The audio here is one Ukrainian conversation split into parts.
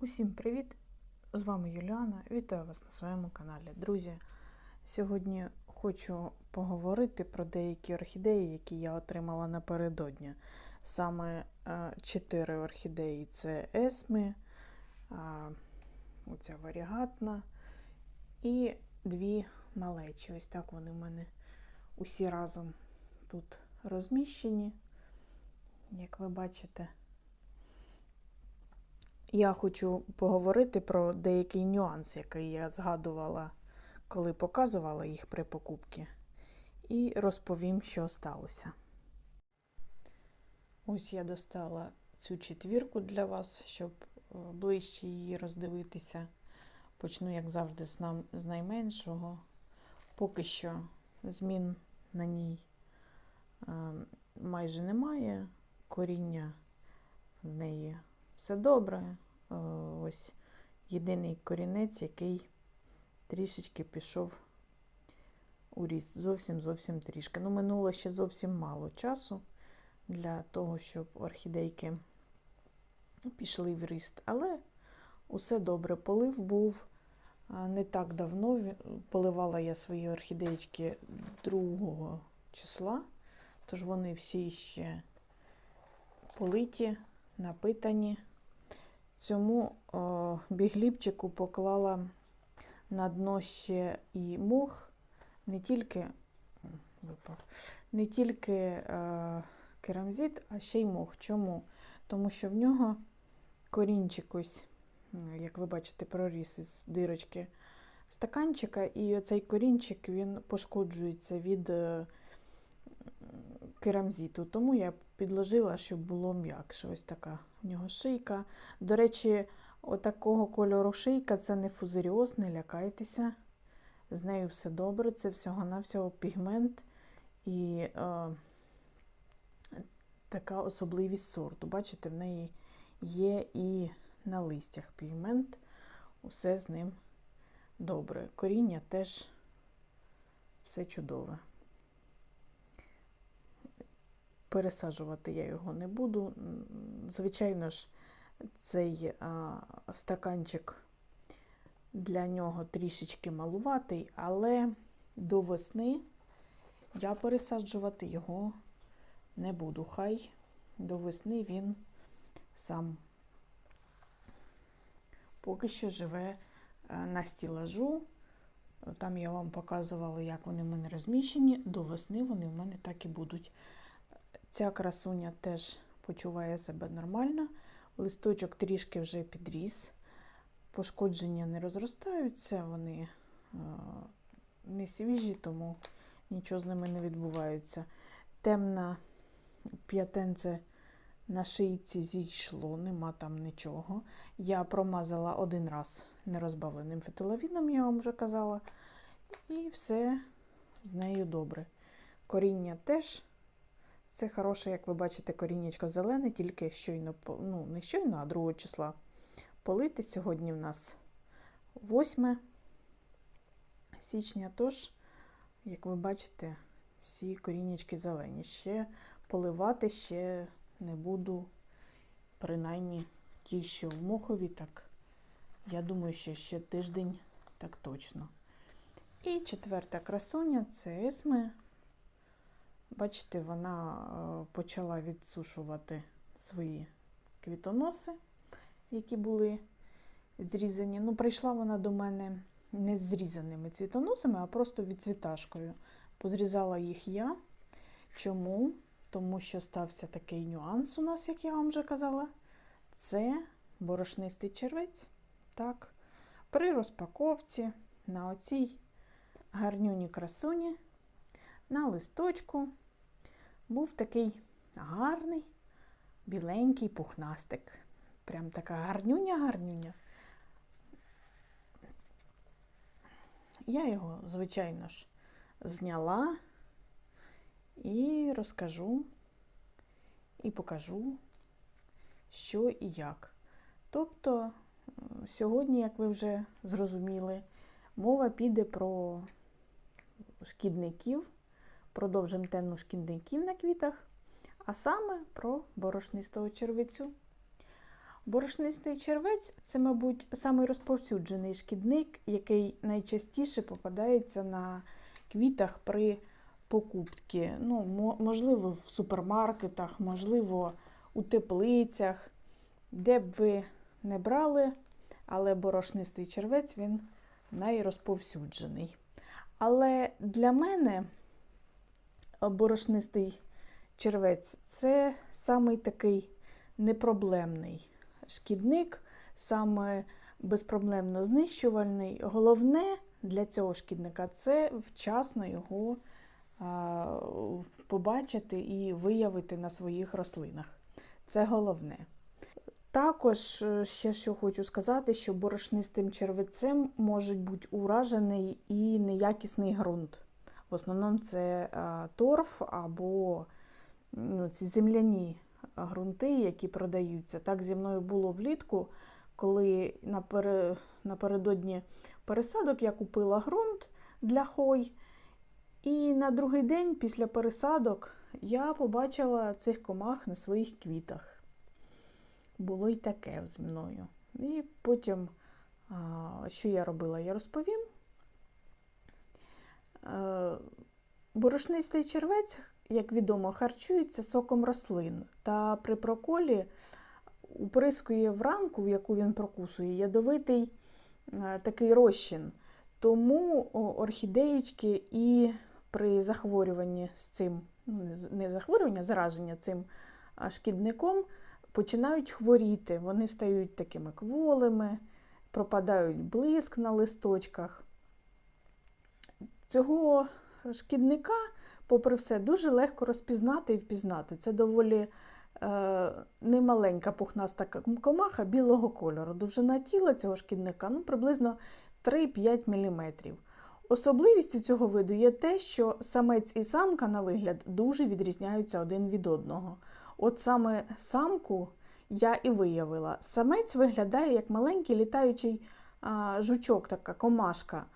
Усім привіт! З вами Юліана. Вітаю вас на своєму каналі. Друзі, сьогодні хочу поговорити про деякі орхідеї, які я отримала напередодні. Саме е, чотири орхідеї це есми, оця варігатна і дві малечі. Ось так вони в мене усі разом тут розміщені, як ви бачите. Я хочу поговорити про деякий нюанс, який я згадувала, коли показувала їх при покупці, і розповім, що сталося. Ось я достала цю четвірку для вас, щоб е, ближче її роздивитися. Почну, як завжди, з, найменшого. Поки що змін на ній е, майже немає. Коріння в неї все добре. Е, Ось єдиний корінець, який трішечки пішов у ріст. Зовсім зовсім трішки. Ну, минуло ще зовсім мало часу для того, щоб орхідейки пішли в ріст. Але усе добре. Полив був не так давно. Поливала я свої орхідеєчки 2 числа, тож вони всі ще политі, напитані. Цьому о, бігліпчику поклала на дно ще і мох, не тільки, випав, не тільки е, керамзит, а ще й мох. Чому? Тому що в нього корінчик ось, як ви бачите, проріс із дирочки стаканчика, і оцей корінчик він пошкоджується від е, керамзиту. Тому я підложила, щоб було м'якше. Ось така нього шийка. До речі, отакого кольору шийка це не фузаріоз, не лякайтеся. З нею все добре, це всього-навсього пігмент і е, така особливість сорту. Бачите, в неї є і на листях пігмент, усе з ним добре. Коріння теж все чудове. Пересаджувати я його не буду. Звичайно ж, цей стаканчик для нього трішечки малуватий, але до весни я пересаджувати його не буду. Хай до весни він сам поки що живе е, на стілажу. Там я вам показувала, як вони в мене розміщені. До весни вони в мене так і будуть. Ця красуня теж почуває себе нормально. Листочок трішки вже підріс. Пошкодження не розростаються, вони е, не свіжі, тому нічого з ними не відбувається. Темна п'ятенце на шийці зійшло, нема там нічого. Я промазала один раз нерозбавленим фетиловідом, я вам вже казала. І все з нею добре. Коріння теж. Це хороше, як ви бачите, коріннячко зелене, тільки щойно, ну, не щойно, а 2 числа полити. Сьогодні в нас 8 січня, тож, як ви бачите, всі коріннячки зелені. Ще поливати ще не буду, принаймні ті, що в мохові, так я думаю, що ще тиждень так точно. І четверта красуня це есме. Бачите, вона е, почала відсушувати свої квітоноси, які були зрізані. Ну, прийшла вона до мене не з зрізаними цвітоносами, а просто відцвіташкою. Позрізала їх я. Чому? Тому що стався такий нюанс у нас, як я вам вже казала. Це борошнистий червець. Так. При розпаковці на оцій гарнюні красуні на листочку був такий гарний, біленький пухнастик. Прям така гарнюня-гарнюня. Я його, звичайно ж, зняла і розкажу, і покажу, що і як. Тобто, сьогодні, як ви вже зрозуміли, мова піде про шкідників, продовжимо тему шкідників на квітах, а саме про борошнистого червицю. Борошнистий червець це, мабуть, самий розповсюджений шкідник, який найчастіше попадається на квітах при покупці. Ну, можливо, в супермаркетах, можливо, у теплицях, де б ви не брали, але борошнистий червець він найрозповсюджений. Але для мене борошнистий червець це самий такий непроблемний шкідник, саме безпроблемно знищувальний. Головне для цього шкідника це вчасно його побачити і виявити на своїх рослинах. Це головне. Також е, ще що хочу сказати, що борошнистим червецем може бути уражений і неякісний ґрунт. В основному це торф або ну, ці земляні ґрунти, які продаються. Так зі мною було влітку, коли напередодні пересадок я купила ґрунт для хой. І на другий день після пересадок я побачила цих комах на своїх квітах. Було й таке зі мною. І потім, що я робила, я розповім. Е, Борошнистий червець, як відомо, харчується соком рослин та при проколі уприскує в ранку, в яку він прокусує, ядовитий е, такий розчин. Тому орхідеєчки і при захворюванні з цим, ну, не захворювання, зараження цим шкідником починають хворіти. Вони стають такими кволими, пропадають блиск на листочках. Цього шкідника, попри все, дуже легко розпізнати і впізнати. Це доволі е, немаленька пухнаста комаха білого кольору. Довжина тіла цього шкідника ну, приблизно 3-5 мм. Особливістю цього виду є те, що самець і самка, на вигляд, дуже відрізняються один від одного. От саме самку я і виявила. Самець виглядає як маленький літаючий а, жучок, така комашка.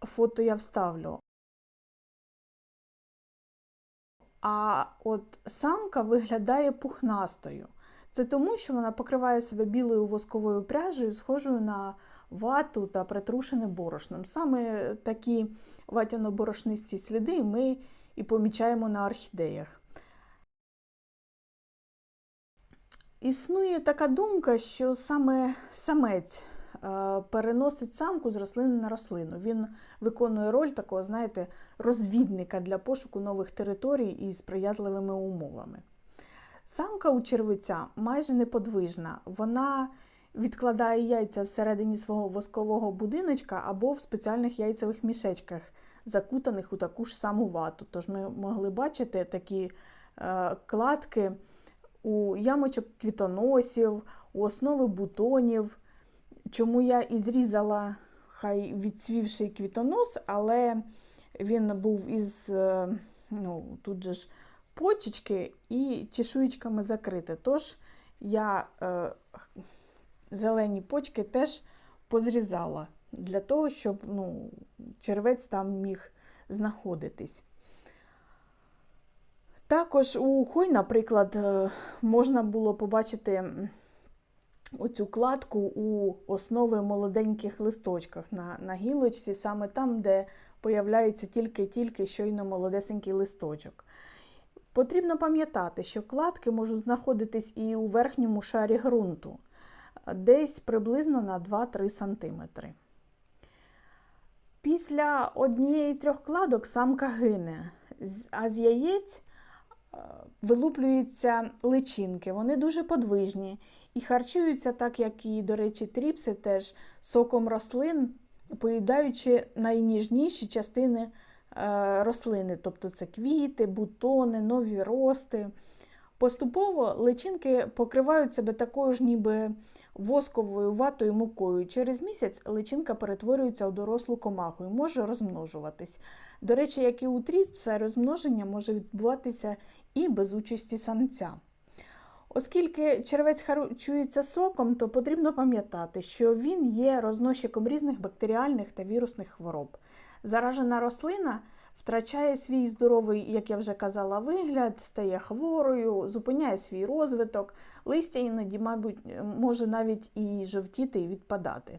Фото я вставлю. А от самка виглядає пухнастою. Це тому, що вона покриває себе білою восковою пряжею, схожою на вату та притрушеним борошном. Саме такі ватяно-борошнисті сліди ми і помічаємо на орхідеях. Існує така думка, що саме самець переносить самку з рослини на рослину. Він виконує роль такого, знаєте, розвідника для пошуку нових територій із сприятливими умовами. Самка у червиця майже неподвижна. Вона відкладає яйця всередині свого воскового будиночка або в спеціальних яйцевих мішечках, закутаних у таку ж саму вату. Тож ми могли бачити такі е, кладки у ямочок квітоносів, у основи бутонів. Чому я і зрізала хай відцвівший квітонос, але він був із е, ну, тут же ж почечки і чешуєчками закрите. Тож я е, зелені почки теж позрізала для того, щоб ну, червець там міг знаходитись. Також у хой, наприклад, е, можна було побачити оцю кладку у основи молоденьких листочках на, на гілочці, саме там, де появляється тільки-тільки щойно молодесенький листочок. Потрібно пам'ятати, що кладки можуть знаходитись і у верхньому шарі ґрунту, десь приблизно на 2-3 см. Після однієї трьох кладок самка гине, а з яєць вилуплюються личинки. Вони дуже подвижні і харчуються, так як і, до речі, тріпси теж соком рослин, поїдаючи найніжніші частини е, рослини, тобто це квіти, бутони, нові рости. Поступово личинки покривають себе такою ж ніби восковою ватою мукою. Через місяць личинка перетворюється у дорослу комаху і може розмножуватись. До речі, як і у тріспса, розмноження може відбуватися і без участі самця. Оскільки червець харчується соком, то потрібно пам'ятати, що він є розносчиком різних бактеріальних та вірусних хвороб. Заражена рослина втрачає свій здоровий, як я вже казала, вигляд, стає хворою, зупиняє свій розвиток. Листя іноді, мабуть, може навіть і жовтіти і відпадати.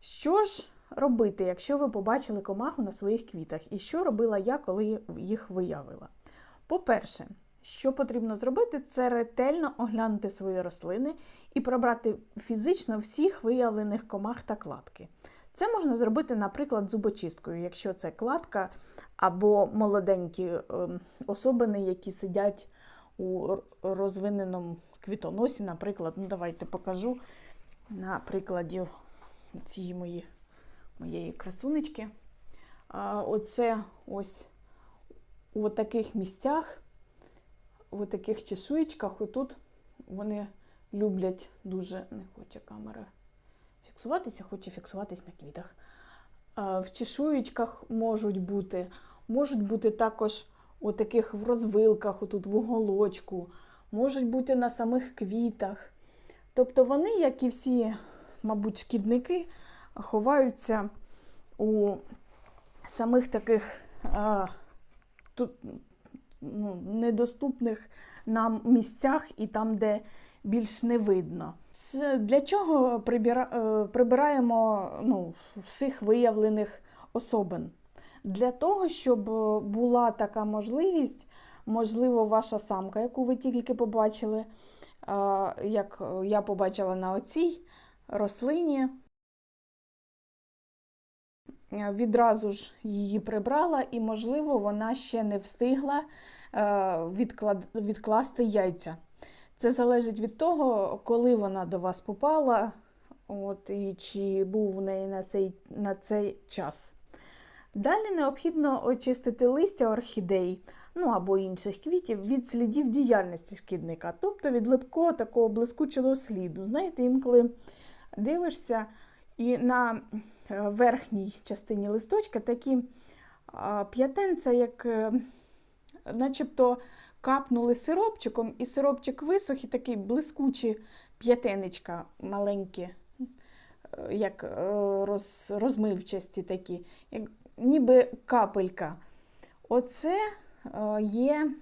Що ж робити, якщо ви побачили комаху на своїх квітах? І що робила я, коли їх виявила? По-перше, що потрібно зробити, це ретельно оглянути свої рослини і пробрати фізично всіх виявлених комах та кладки. Це можна зробити, наприклад, зубочисткою, якщо це кладка або молоденькі ем, особини, які сидять у розвиненому квітоносі. Наприклад, ну давайте покажу на прикладі цієї мої, моєї красунечки. Оце ось у таких місцях, у таких чешуєчках, отут вони люблять дуже, не хоче камера фіксуватися, хоче фіксуватись на квітах. В чешуєчках можуть бути, можуть бути також у таких в розвилках, отут в уголочку, можуть бути на самих квітах. Тобто вони, як і всі, мабуть, шкідники, ховаються у самих таких тут, ну, недоступних нам місцях і там, де більш не видно. Для чого прибіра, е, прибираємо ну, всіх виявлених особин? Для того, щоб е, була така можливість, можливо, ваша самка, яку ви тільки побачили, е, як я побачила на оцій рослині, відразу ж її прибрала, і, можливо, вона ще не встигла е, відкласти яйця. Це залежить від того, коли вона до вас попала, от, і чи був в неї на цей, на цей час. Далі необхідно очистити листя орхідей, ну або інших квітів від слідів діяльності шкідника, тобто від липкого такого блискучого сліду. Знаєте, інколи дивишся, і на е, верхній частині листочка такі п'ятенця, як е, начебто капнули сиропчиком, і сиропчик висох, і такий блискучі п'ятенечка маленькі, е, як роз, розмивчасті такі, як ніби капелька. Оце є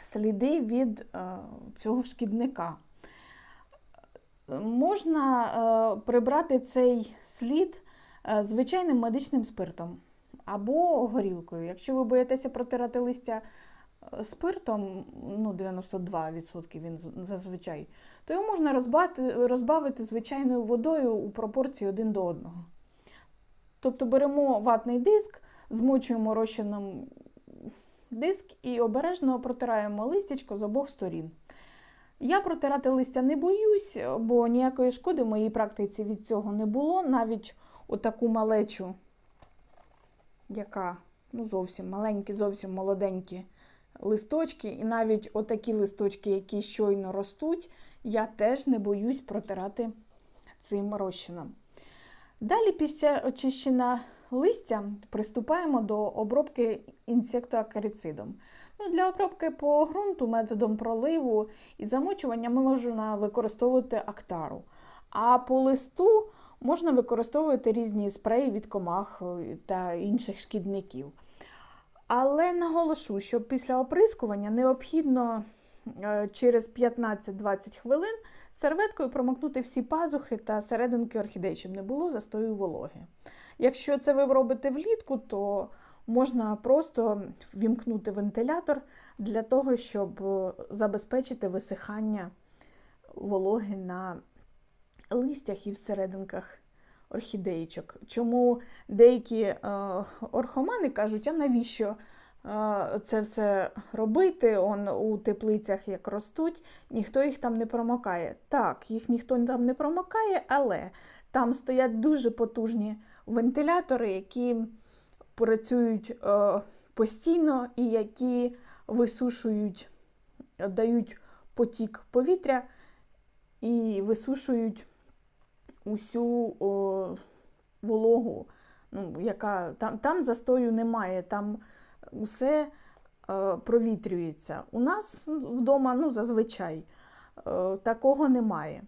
сліди від цього шкідника. Можна е, прибрати цей слід е, звичайним медичним спиртом або горілкою. Якщо ви боїтеся протирати листя е, спиртом, ну 92% він зазвичай, то його можна розбати, розбавити звичайною водою у пропорції один до одного. Тобто беремо ватний диск, змочуємо розчином диск і обережно протираємо листячко з обох сторін. Я протирати листя не боюсь, бо ніякої шкоди в моїй практиці від цього не було. Навіть отаку малечу, яка ну, зовсім маленькі, зовсім молоденькі листочки, і навіть отакі листочки, які щойно ростуть, я теж не боюсь протирати цим розчином. Далі, після очищення листя, приступаємо до обробки інсектоакарицидом. Ну, для обробки по ґрунту методом проливу і замочування можна використовувати актару. А по листу можна використовувати різні спреї від комах е, та інших шкідників. Але наголошу, що після оприскування необхідно е, через 15-20 хвилин серветкою промокнути всі пазухи та серединки орхідей, щоб не було застою вологи. Якщо це ви робите влітку, то можна просто вімкнути вентилятор для того, щоб е, забезпечити висихання вологи на листях і в орхідеїчок. Чому деякі е, орхомани кажуть, а навіщо це все робити? Он у теплицях як ростуть, ніхто їх там не промокає. Так, їх ніхто там не промокає, але там стоять дуже потужні вентилятори, які працюють е, постійно і які висушують, дають потік повітря і висушують усю о, вологу, ну, яка там, там застою немає, там усе е, провітрюється. У нас вдома ну, зазвичай е, такого немає.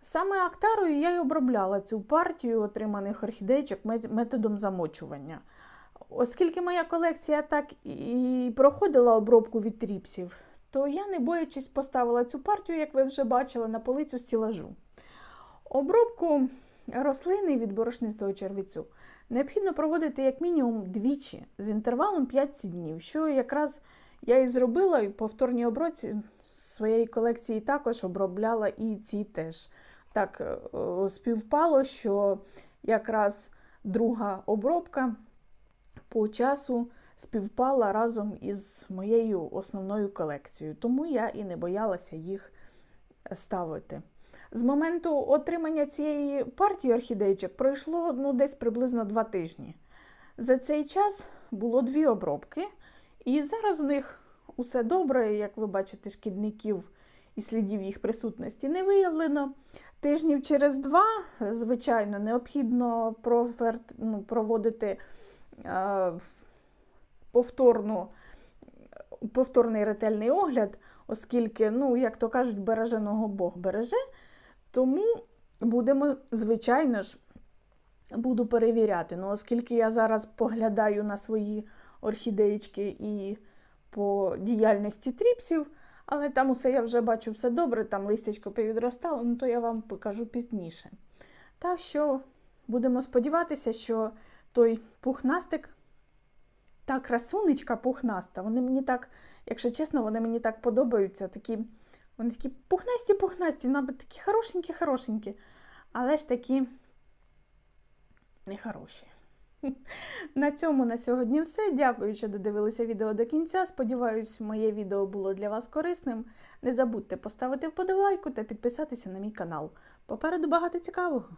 Саме актарою я й обробляла цю партію отриманих орхідейчик мет- методом замочування. Оскільки моя колекція так і проходила обробку від тріпсів, то я, не боячись, поставила цю партію, як ви вже бачили, на полицю стілажу. Обробку рослини від борошнистого червицю необхідно проводити як мінімум двічі з інтервалом 5 днів, що якраз я і зробила і в повторній обробці своєї колекції також обробляла і ці теж. Так е, співпало, що якраз друга обробка по часу співпала разом із моєю основною колекцією, тому я і не боялася їх ставити. З моменту отримання цієї партії орхідейчик пройшло ну, десь приблизно два тижні. За цей час було дві обробки, і зараз у них усе добре, як ви бачите, шкідників і слідів їх присутності не виявлено. Тижнів через два, звичайно, необхідно ну, проводити е, повторну, повторний ретельний огляд, оскільки, ну, як то кажуть, береженого Бог береже. Тому будемо, звичайно ж, буду перевіряти. Ну, оскільки я зараз поглядаю на свої орхідеєчки і по діяльності тріпсів, але там усе я вже бачу все добре, там листячко повідростало, ну то я вам покажу пізніше. Так що будемо сподіватися, що той пухнастик, та красунечка пухнаста, вони мені так, якщо чесно, вони мені так подобаються. Такі, вони такі пухнасті-пухнасті, навіть такі хорошенькі-хорошенькі, але ж такі нехороші. На цьому на сьогодні все. Дякую, що додивилися відео до кінця. Сподіваюсь, моє відео було для вас корисним. Не забудьте поставити вподобайку та підписатися на мій канал. Попереду багато цікавого.